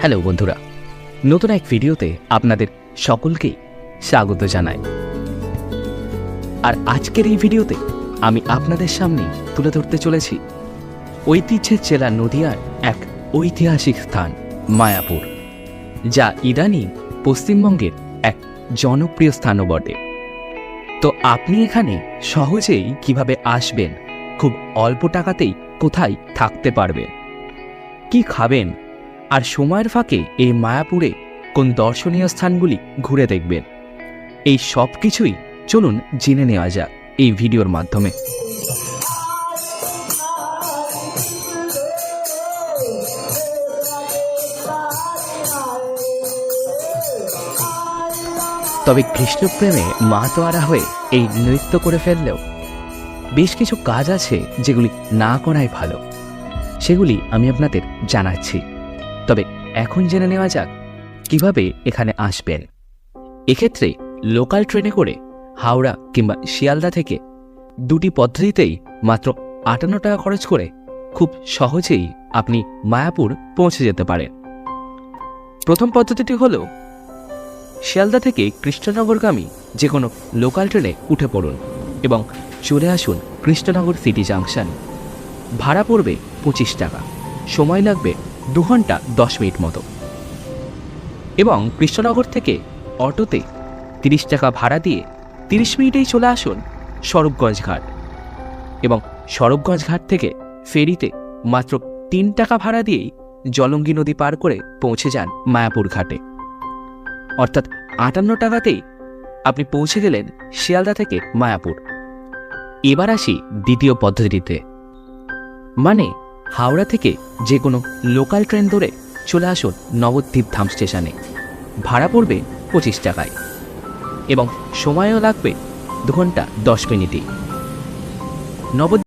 Hello বন্ধুরা, নতুন এক ভিডিওতে আপনাদের সকলকেই স্বাগত জানাই। আর আজকের এই ভিডিওতে আমি আপনাদের সামনে তুলে ধরতে চলেছি ঐতিহ্যের জেলা নদিয়ার এক ঐতিহাসিক স্থান, মায়াপুর, যা ইদানিং পশ্চিমবঙ্গের এক জনপ্রিয় স্থানও বটে। তো আপনি এখানে সহজেই কীভাবে আসবেন, খুব অল্প টাকাতেই কোথায় থাকতে পারবেন, কি খাবেন আর সময়ের ফাঁকে এই মায়াপুরে কোন দর্শনীয় স্থানগুলি ঘুরে দেখবেন। এই সব কিছুই চলুন জেনে নেওয়া যাক এই ভিডিওর মাধ্যমে। তবে কৃষ্ণপ্রেমে মাতোয়ারা হয়ে এই নৃত্য করে ফেললেও বেশ কিছু কাজ আছে যেগুলি না করাই ভালো। সেগুলি আমি আপনাদের জানাচ্ছি। তবে এখন জেনে নেওয়া যাক কীভাবে এখানে আসবেন। এক্ষেত্রে লোকাল ট্রেনে করে হাওড়া কিংবা শিয়ালদা থেকে দুটি পদ্ধতিতেই মাত্র আটান্ন টাকা খরচ করে খুব সহজেই আপনি মায়াপুর পৌঁছে যেতে পারেন। প্রথম পদ্ধতিটি হল, শিয়ালদা থেকে কৃষ্ণনগরগামী যে কোনো লোকাল ট্রেনে উঠে পড়ুন এবং চলে আসুন কৃষ্ণনগর সিটি জাংশন। ভাড়া পড়বে পঁচিশ টাকা, সময় লাগবে দু ঘণ্টা দশ মিনিট মতো। এবং কৃষ্ণনগর থেকে অটোতে তিরিশ টাকা ভাড়া দিয়ে তিরিশ মিনিটেই চলে আসুন স্বরূপগঞ্জ ঘাট। এবং স্বরূপগঞ্জ ঘাট থেকে ফেরিতে মাত্র তিন টাকা ভাড়া দিয়েই জলঙ্গি নদী পার করে পৌঁছে যান মায়াপুর ঘাটে। অর্থাৎ আটান্ন টাকাতেই আপনি পৌঁছে গেলেন শিয়ালদা থেকে মায়াপুর। এবার আসি দ্বিতীয় পদ্ধতিতে। মানে হাওড়া থেকে যে কোনো লোকাল ট্রেন ধরে চলে আসুন নবদ্বীপ ধাম স্টেশনে। ভাড়া পড়বে পঁচিশ টাকায় এবং সময়ও লাগবে দু ঘণ্টা দশ মিনিটই নবদ্বীপ